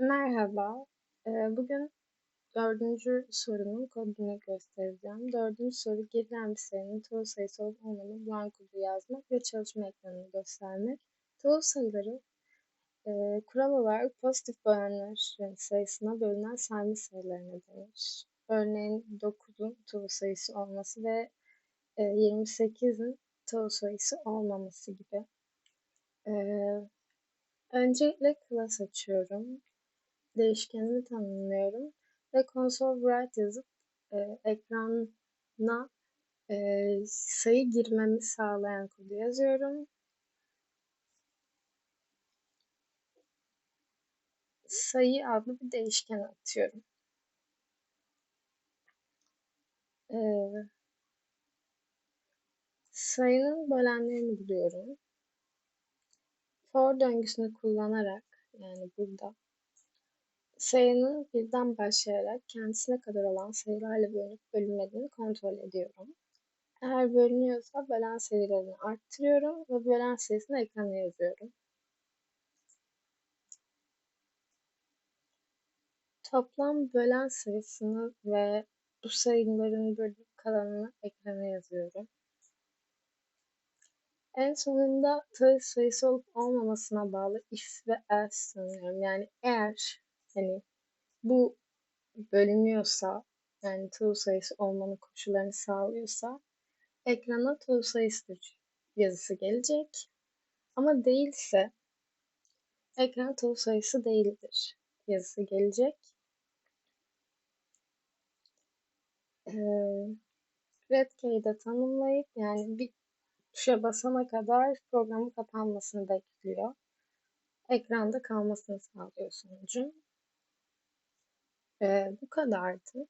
Merhaba. Ee, Bugün dördüncü sorunun kodunu göstereceğim. Dördüncü soru girilen bir sayının çoğul sayısı olup olmadığını blankoda yazmak ve çalışma ekranını göstermek. Çoğul sayıları e, kural olarak pozitif bölenlerin sayısına bölünen sayma sayılarına denir. Örneğin 9'un çoğul sayısı olması ve e, 28'in çoğul sayısı olmaması gibi. Ee, öncelikle class açıyorum değişkenini tanımlıyorum ve console write yazıp e, ekrana e, sayı girmemi sağlayan kodu yazıyorum. Sayı adlı bir değişken atıyorum. E, sayının bölenlerini buluyorum. For döngüsünü kullanarak yani burada sayının birden başlayarak kendisine kadar olan sayılarla bölünüp bölünmediğini kontrol ediyorum. Eğer bölünüyorsa bölen sayılarını arttırıyorum ve bölen sayısını ekrana yazıyorum. Toplam bölen sayısını ve bu sayıların bölünüp kalanını ekrana yazıyorum. En sonunda sayı sayısı olup olmamasına bağlı if ve else tanımlıyorum. Yani eğer hani bu bölünüyorsa yani true sayısı olmanın koşullarını sağlıyorsa ekrana true sayısıdır yazısı gelecek. Ama değilse ekran true sayısı değildir yazısı gelecek. Ee, red key'de tanımlayıp yani bir tuşa basana kadar programın kapanmasını bekliyor. Ekranda kalmasını sağlıyor sonucun. Ee, bu kadardı.